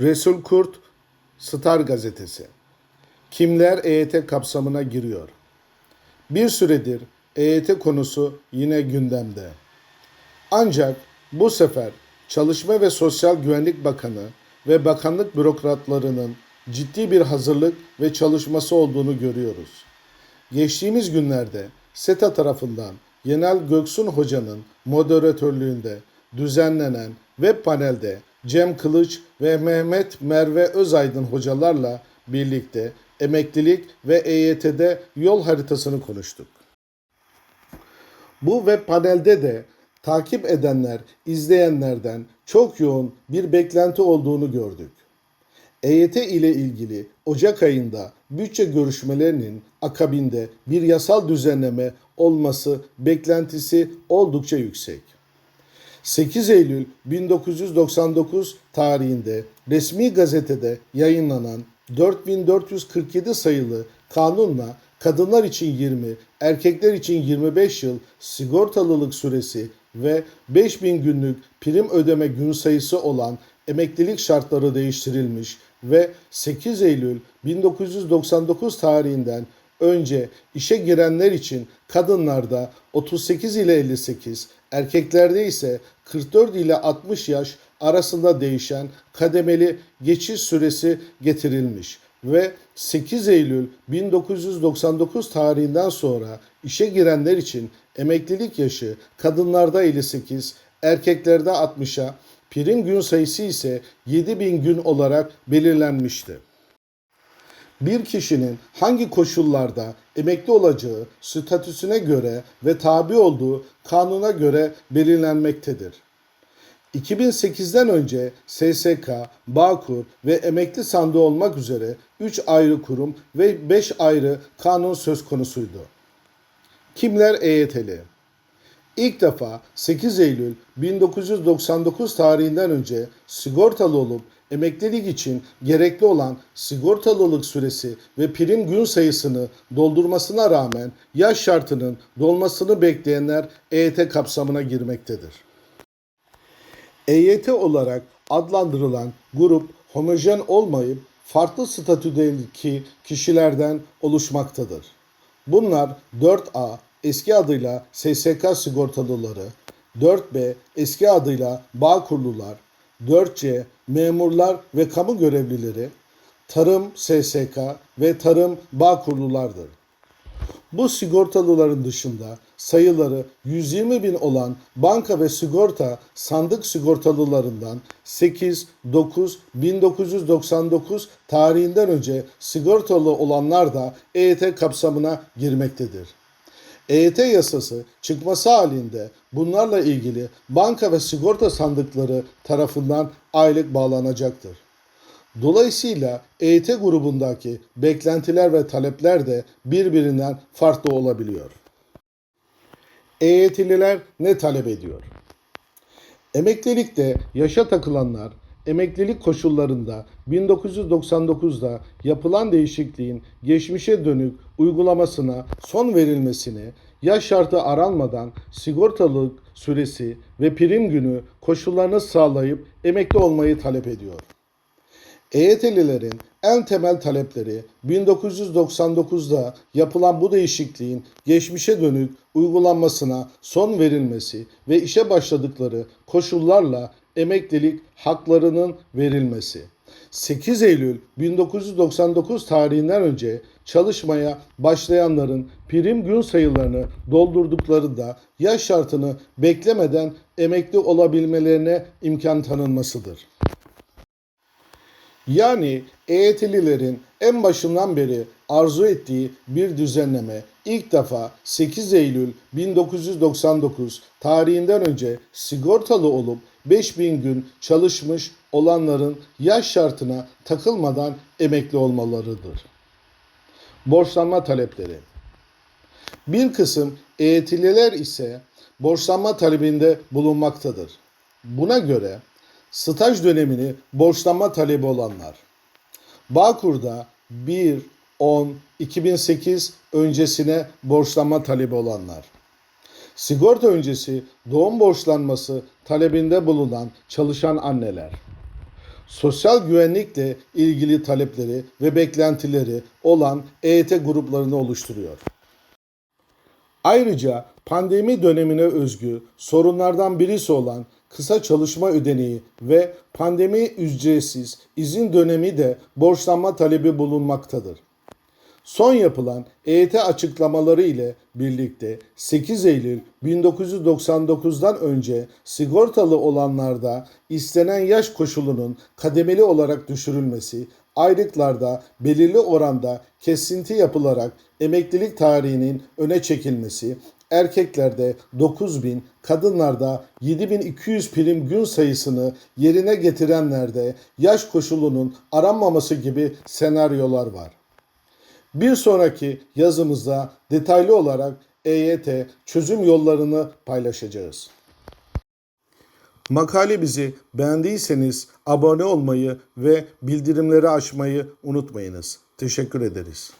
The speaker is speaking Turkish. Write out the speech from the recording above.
Resul Kurt, Star Gazetesi. Kimler EYT kapsamına giriyor? Bir süredir EYT konusu yine gündemde. Ancak bu sefer Çalışma ve Sosyal Güvenlik Bakanı ve bakanlık bürokratlarının ciddi bir hazırlık ve çalışması olduğunu görüyoruz. Geçtiğimiz günlerde SETA tarafından Yenal Göksun Hoca'nın moderatörlüğünde düzenlenen web panelde Cem Kılıç ve Mehmet Merve Özaydın hocalarla birlikte emeklilik ve EYT'de yol haritasını konuştuk. Bu web panelde de takip edenler, izleyenlerden çok yoğun bir beklenti olduğunu gördük. EYT ile ilgili Ocak ayında bütçe görüşmelerinin akabinde bir yasal düzenleme olması beklentisi oldukça yüksek. 8 Eylül 1999 tarihinde resmi gazetede yayınlanan 4447 sayılı kanunla kadınlar için 20, erkekler için 25 yıl sigortalılık süresi ve 5000 günlük prim ödeme gün sayısı olan emeklilik şartları değiştirilmiş ve 8 Eylül 1999 tarihinden önce işe girenler için kadınlarda 38 ile 58, erkeklerde ise 44 ile 60 yaş arasında değişen kademeli geçiş süresi getirilmiş ve 8 Eylül 1999 tarihinden sonra işe girenler için emeklilik yaşı kadınlarda 58, erkeklerde 60'a, prim gün sayısı ise 7000 gün olarak belirlenmişti bir kişinin hangi koşullarda emekli olacağı statüsüne göre ve tabi olduğu kanuna göre belirlenmektedir. 2008'den önce SSK, Bağkur ve emekli sandığı olmak üzere 3 ayrı kurum ve 5 ayrı kanun söz konusuydu. Kimler EYT'li? İlk defa 8 Eylül 1999 tarihinden önce sigortalı olup emeklilik için gerekli olan sigortalılık süresi ve prim gün sayısını doldurmasına rağmen yaş şartının dolmasını bekleyenler EYT kapsamına girmektedir. EYT olarak adlandırılan grup homojen olmayıp farklı statüdeki kişilerden oluşmaktadır. Bunlar 4A eski adıyla SSK sigortalıları, 4B eski adıyla Bağkurlular, 4C memurlar ve kamu görevlileri, tarım SSK ve tarım Bağkurlulardır. Bu sigortalıların dışında sayıları 120 bin olan banka ve sigorta sandık sigortalılarından 8-9-1999 tarihinden önce sigortalı olanlar da EYT kapsamına girmektedir. EYT yasası çıkması halinde bunlarla ilgili banka ve sigorta sandıkları tarafından aylık bağlanacaktır. Dolayısıyla EYT grubundaki beklentiler ve talepler de birbirinden farklı olabiliyor. EYT'liler ne talep ediyor? Emeklilikte yaşa takılanlar emeklilik koşullarında 1999'da yapılan değişikliğin geçmişe dönük uygulamasına son verilmesini, yaş şartı aranmadan sigortalılık süresi ve prim günü koşullarını sağlayıp emekli olmayı talep ediyor. EYT'lilerin en temel talepleri 1999'da yapılan bu değişikliğin geçmişe dönük uygulanmasına son verilmesi ve işe başladıkları koşullarla emeklilik haklarının verilmesi. 8 Eylül 1999 tarihinden önce çalışmaya başlayanların prim gün sayılarını doldurduklarında yaş şartını beklemeden emekli olabilmelerine imkan tanınmasıdır. Yani EYT'lilerin en başından beri arzu ettiği bir düzenleme ilk defa 8 Eylül 1999 tarihinden önce sigortalı olup 5000 gün çalışmış olanların yaş şartına takılmadan emekli olmalarıdır. Borçlanma talepleri Bir kısım EYT'liler ise borçlanma talebinde bulunmaktadır. Buna göre staj dönemini borçlanma talebi olanlar. Bağkur'da 1 10 2008 öncesine borçlanma talebi olanlar. Sigorta öncesi doğum borçlanması talebinde bulunan çalışan anneler. sosyal güvenlikle ilgili talepleri ve beklentileri olan EYT gruplarını oluşturuyor. Ayrıca pandemi dönemine özgü sorunlardan birisi olan kısa çalışma ödeneği ve pandemi ücretsiz izin dönemi de borçlanma talebi bulunmaktadır. Son yapılan EYT açıklamaları ile birlikte 8 Eylül 1999'dan önce sigortalı olanlarda istenen yaş koşulunun kademeli olarak düşürülmesi, aylıklarda belirli oranda kesinti yapılarak emeklilik tarihinin öne çekilmesi, erkeklerde 9000, kadınlarda 7200 prim gün sayısını yerine getirenlerde yaş koşulunun aranmaması gibi senaryolar var. Bir sonraki yazımızda detaylı olarak EYT çözüm yollarını paylaşacağız. Makale bizi beğendiyseniz abone olmayı ve bildirimleri açmayı unutmayınız. Teşekkür ederiz.